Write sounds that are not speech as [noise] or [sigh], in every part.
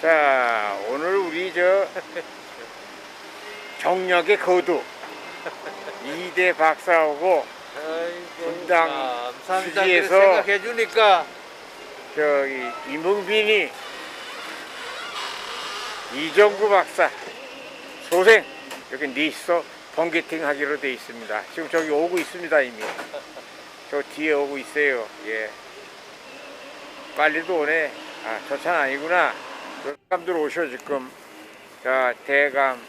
자, 오늘 우리 저 경력의 거두 이대 박사하고 분당 그렇게 생각해 주니까 저기 이문빈이 이정구 박사 소생 여기 넷이서 번개팅 하기로 돼 있습니다. 지금 저기 오고 있습니다 이미. 저 뒤에 오고 있어요. 예. 빨리도 오네. 아, 저 차는 아니구나. 저 사람들 오셔 지금. 자, 대감.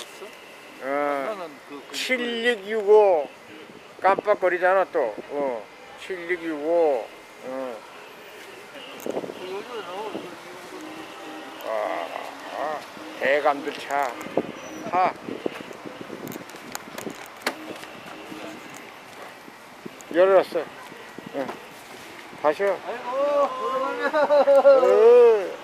어, 나는 그, 그7665 깜빡거리잖아 또. 어. 7665. 어. 아, 아, 대감들 차. 하. 열었어. 응. 가셔. 아이고 오랜만이야.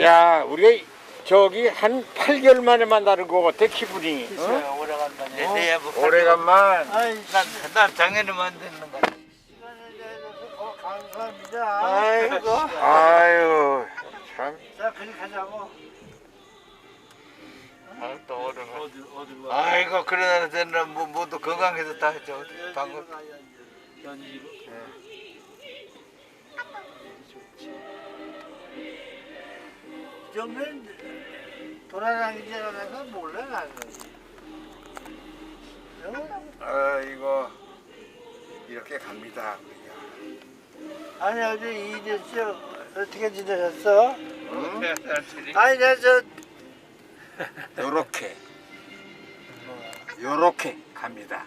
야, 우리가 저기 한 8개월 만에 만나는 것 같아, 기분이. 어? 어? 오래간만이야. 내 뭐, 오래간만. 아이, 난, 난 작년에 만드는 거야. 시간을 내줘서 감사합니다. 아이고. 아유, 참. 자, 그리 가자고. 아, 또 오르네. 어디? 아이고 그러나 되나 뭐 모두 건강해서 다 했죠. 방금 연지로. 정말 돌아다니지 않아서 몰라 나는. 아이고 이렇게 갑니다. 아니 어제 이재씨 어떻게 지내셨어? 응? 아니 내저 요렇게. 요렇게 갑니다.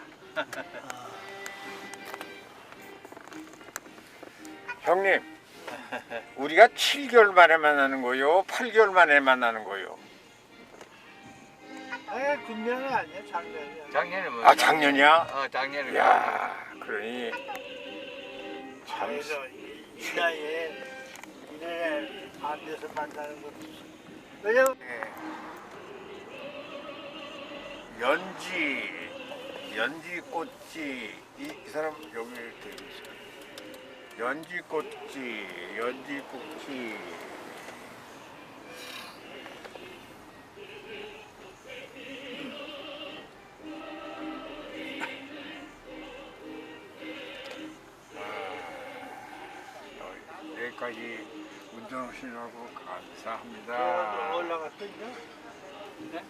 형님, 우리가 7개월 만에 만나는 거요? 8개월 만에 만나는 거요? 아니 금년은 아니야 작년이야. 작년에 뭐? 아, 작년이야? 어 작년에. 야, 그러니 참 그래서 이, 이 나이에 이래 안 돼서 만나는 것도 왜냐면 연지, 연지 꽃지 이, 이 사람 여기 되게 있어. 연지 꽃지, 연지 꽃지. 아, 여기까지 운전하시라고 감사합니다. 올라갔어 이제? 네?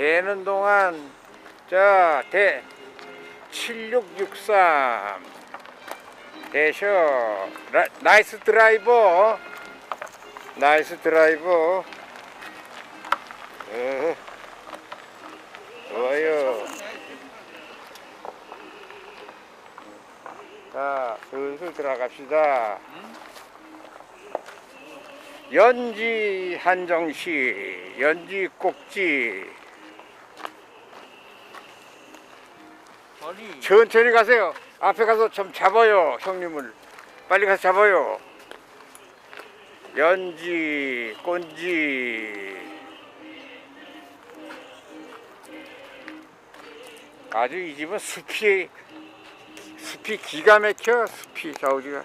되는 동안 자 대 7663 대셔. 라, 나이스 드라이버. 나이스 드라이버. 어, 좋아요. 자 슬슬 들어갑시다. 연지 한정시 연지 꼭지 아니 천천히 가세요. 앞에 가서 좀 잡아요 형님을. 빨리 가서 잡아요. 연지 꼰지. 아주 이 집은 숲이 숲이 기가 막혀 숲이. 좌우지가?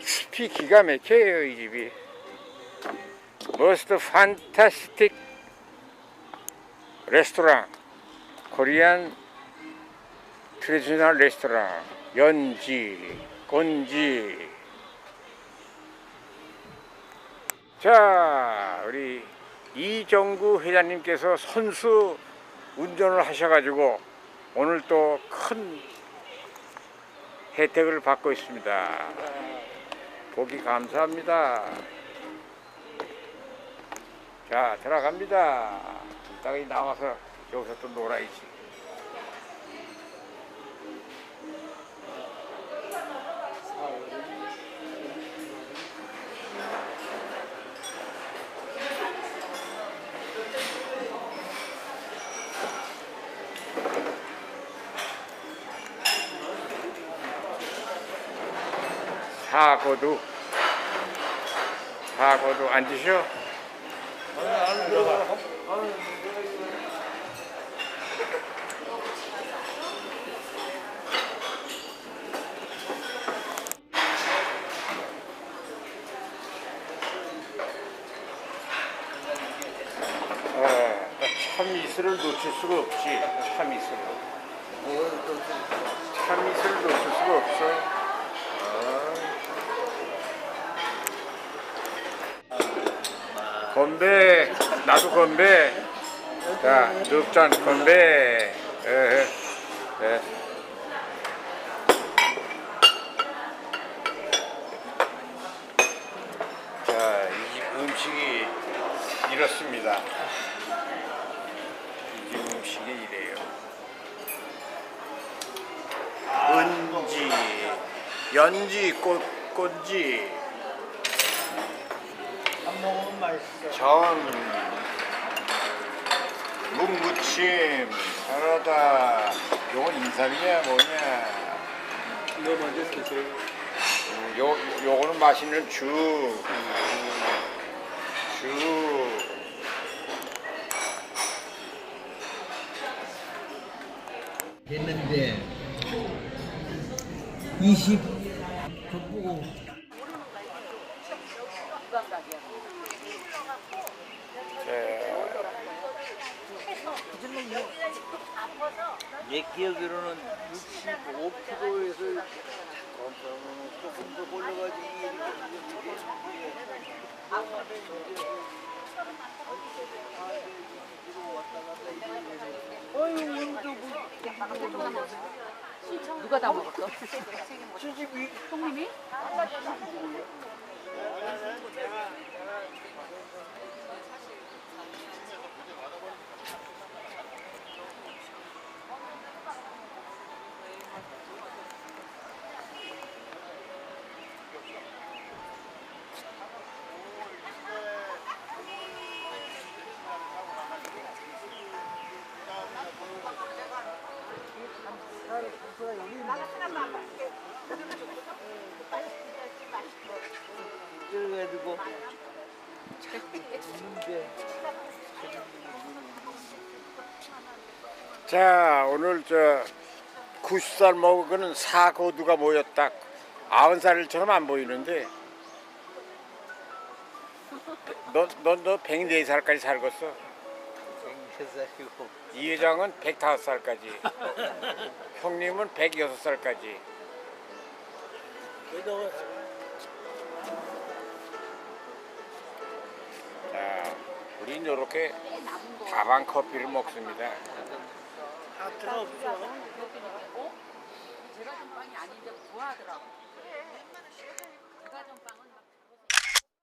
숲이 기가 막혀요 이 집이 most fantastic 레스토랑 코리안 트레디셔널 레스토랑 연지 곤지 자 우리 이정구 회장님께서 선수 운전을 하셔가지고 오늘 또 큰 혜택을 받고 있습니다. 보기 감사합니다 자 들어갑니다 이따가 나와서 여기서 또 놀아야지 사고도 사고도 앉으셔. 어, 참이슬을 놓칠 수가 없지. 참이슬을. 참이슬을 놓칠 수가 없어. 어. 건배, 나도 건배. 자, 늑잔 건배. 에, 에. 자, 이 집 음식이 이렇습니다. 이 집 음식이 이래요. 은지, 연지, 꽃, 꽃지, 밥 먹으면 맛있어. 전, 묵무침, 사라다. 요건 인삼이냐 뭐냐? 이거 먼저 드세요. 음, 요 요거는 맛있는 죽. 죽. 됐는데 20 족보고 내 기억으로는 65kg에서 조금 더 올려가지고 누가 다 먹었어? [laughs] 형님이? 그래가지고 자, 오늘 저 90살 먹은 사고두가 모였다. 90살처럼 안 보이는데. 너, 너, 너 104살까지 살겠어. 생겨사이고 이 회장은 105살까지. 형님은 106살까지. 우린 이렇게 다방 커피를 먹습니다. 하트가 없어. 제과점 빵이 아닌데 부하더라고.